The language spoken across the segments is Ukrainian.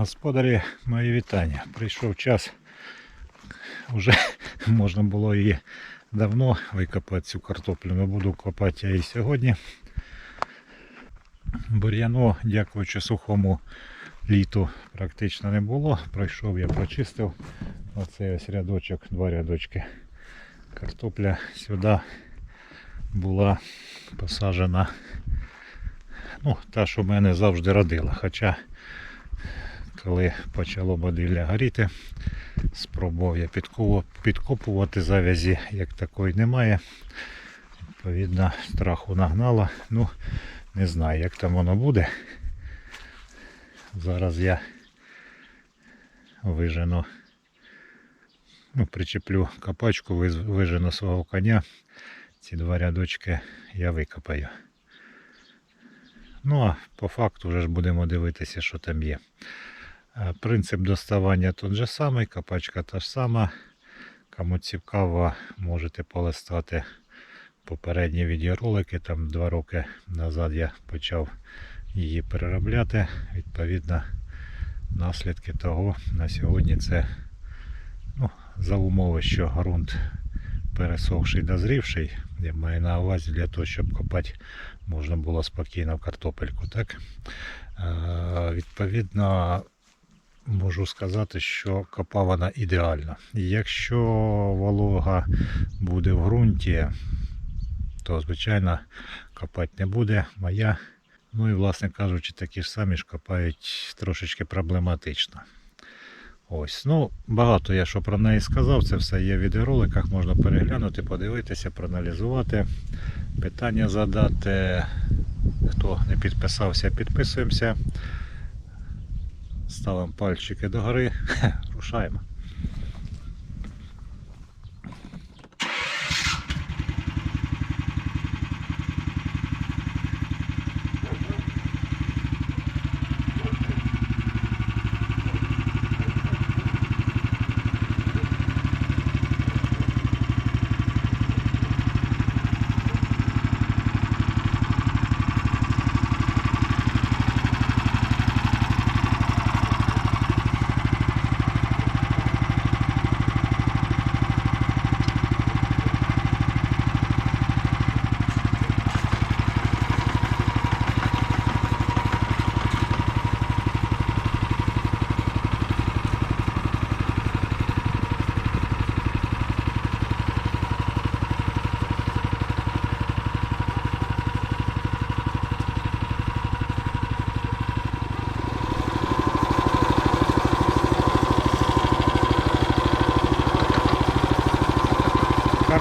Господарі, мої вітання. Прийшов час. Уже можна було її давно викопати цю картоплю, але буду копати її сьогодні. Бур'яну, дякуючи сухому літу, практично не було. Пройшов я прочистив. Оцей ось рядочок, два рядочки. Картопля сюди була посаджена. Ну, та, що в мене завжди родила. Хоча коли почало бодилля горіти, спробував я підкопувати завязі, як такої немає. Відповідно, страху нагнало. Ну, не знаю, як там воно буде. Зараз я вижену, ну, причеплю копачку, вижену свого коня. Ці два рядочки я викопаю. Ну а по факту вже ж будемо дивитися, що там є. Е, Принцип доставання тут же самий, копачка та ж сама. Кому цікаво, можете полистати попередні відеоролики. Там два роки назад я почав її переробляти. Відповідно, наслідки того на сьогодні це ну, за умови, що ґрунт пересохший дозрівший. Я маю на увазі для того, щоб копати можна було спокійно в картопельку. Так? Е, відповідно, можу сказати, що копа вона ідеальна. Якщо волога буде в ґрунті, то звичайно копати не буде. Моя, ну і власне кажучи, такі ж самі ж копають трошечки проблематично. Ось, ну багато я що про неї сказав, це все є в відеороликах, можна переглянути, подивитися, проаналізувати, питання задати. Хто не підписався, підписуємося. Ставимо пальчики догори, рушаємо.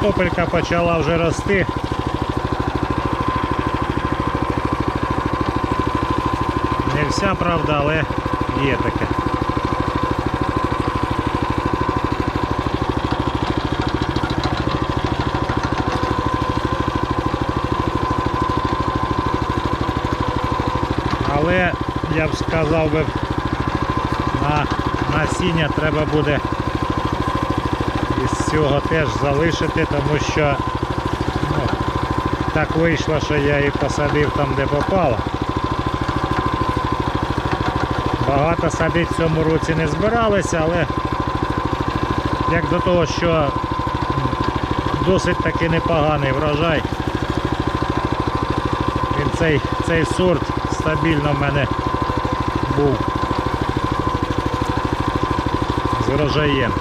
Картопелька почала вже рости. Не вся правда, але є таке. Але я б сказав би, на насіння треба буде із цього теж залишити, тому що ну, так вийшло, що я і посадив там, де попало. Багато садити в цьому році не збиралися, але як до того, що досить таки непоганий врожай. Він цей, цей сорт стабільно в мене був з врожаєм.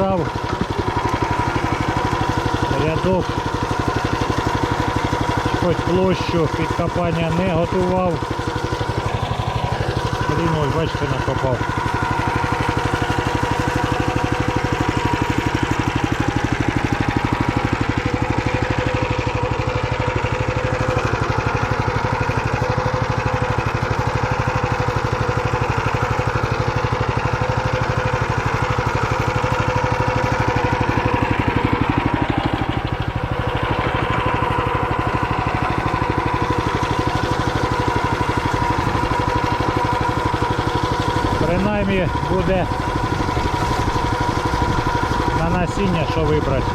Не рядок, хоч площу під копання не готував. Рівно, бачите, накопав. Буде на насіння, що вибрати.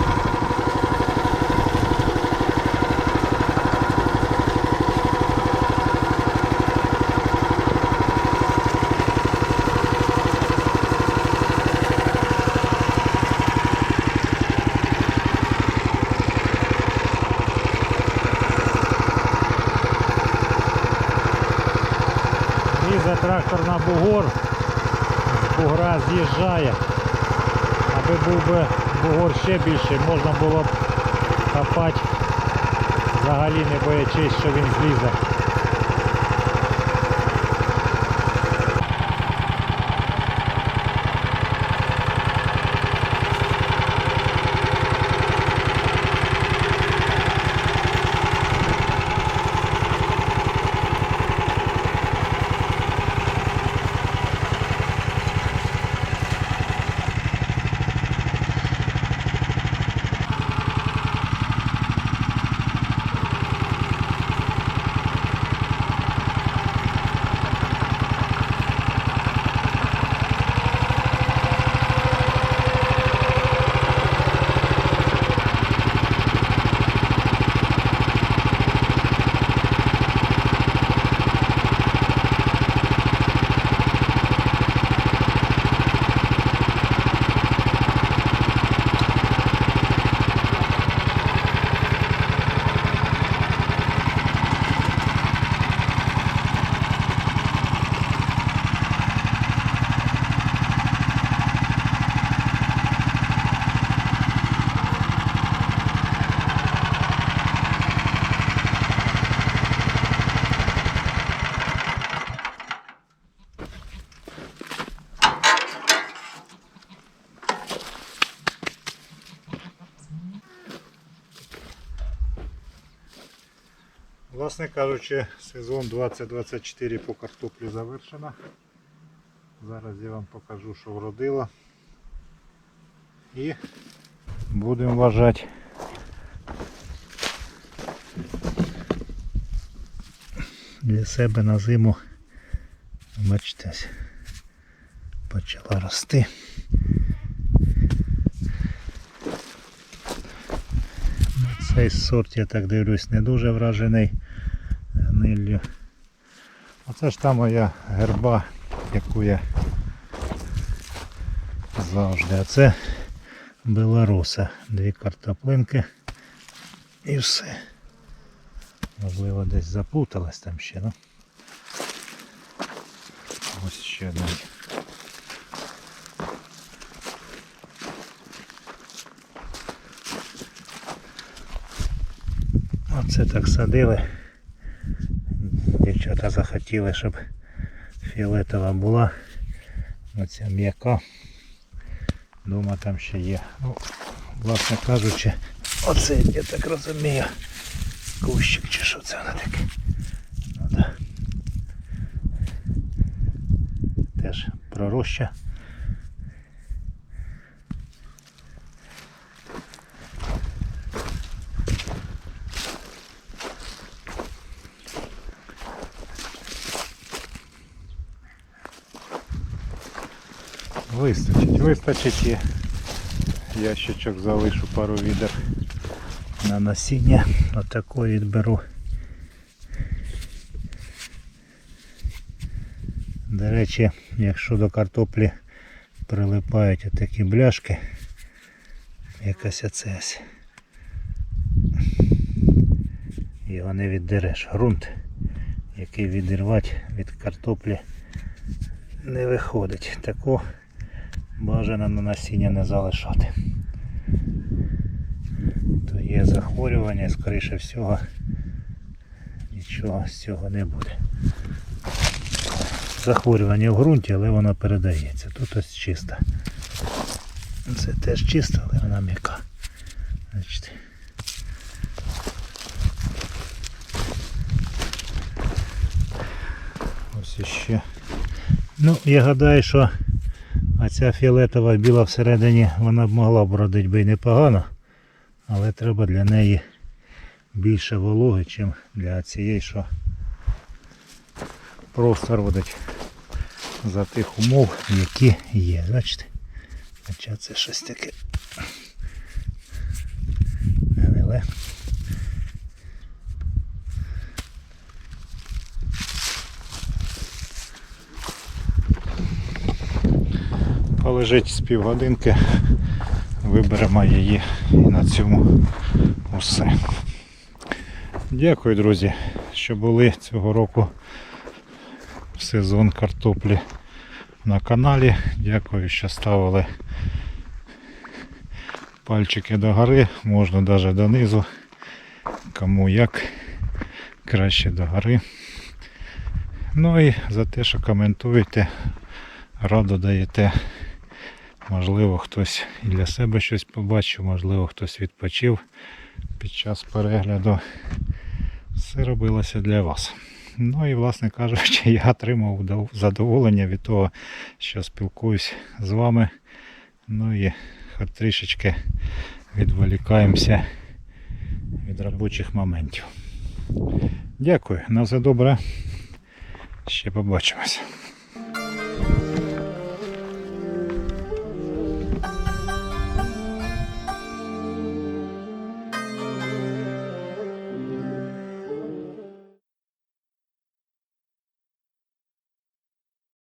Трактор на бугор, бугра з'їжджає. Аби був би бугор ще більший, можна було б копати взагалі не боячись, що він злізе. Власне кажучи, сезон 2024 по картоплі завершено. Зараз я вам покажу, що вродило. І будемо вважати. Для себе на зиму, бачите, почала рости. Цей сорт, я так дивлюсь, не дуже вражений гниллю. Оце ж та моя герба, яку я завжди. А це Белоруса. Дві картоплинки і все. Можливо, десь заплуталась там ще, ну. Ось ще одна. Оце так садили. Дівчата захотіли, щоб фіолетова була. Оця м'яка. Дома там ще є. Ну, власне кажучи, оце, я так розумію, кущик чи що це на таке. Ну, да. Теж пророща. Вистачить, вистачить і ящичок залишу пару відер на насіння. Отако відберу. До речі, якщо до картоплі прилипають отакі бляшки, якась оцесь. Його не віддереш. Грунт, який відірвати від картоплі не виходить. Тако бажано на насіння не залишати. То є захворювання, скоріше всього нічого з цього не буде. Захворювання в ґрунті, але воно передається. Тут ось чисто. Це теж чисто, але вона м'яка. Значить, ось іще. Ну, я гадаю, що оця фіолетова біла всередині вона б могла б родити би непогано, але треба для неї більше вологи, ніж для цієї, що просто родить за тих умов, які є. Бачите? Хоча це щось таке. Але полежить з півгодинки, виберемо її і на цьому усе. Дякую, друзі, що були цього року в сезон картоплі на каналі. Дякую, що ставили пальчики до гори, можна навіть донизу. Кому як краще до гори. Ну і за те, що коментуєте, радо даєте. Можливо, хтось і для себе щось побачив, можливо, хтось відпочив під час перегляду. Все робилося для вас. Ну і, власне кажучи, я отримав задоволення від того, що спілкуюсь з вами. Ну і хоч трішечки відволікаємося від робочих моментів. Дякую, на все добре. Ще побачимось.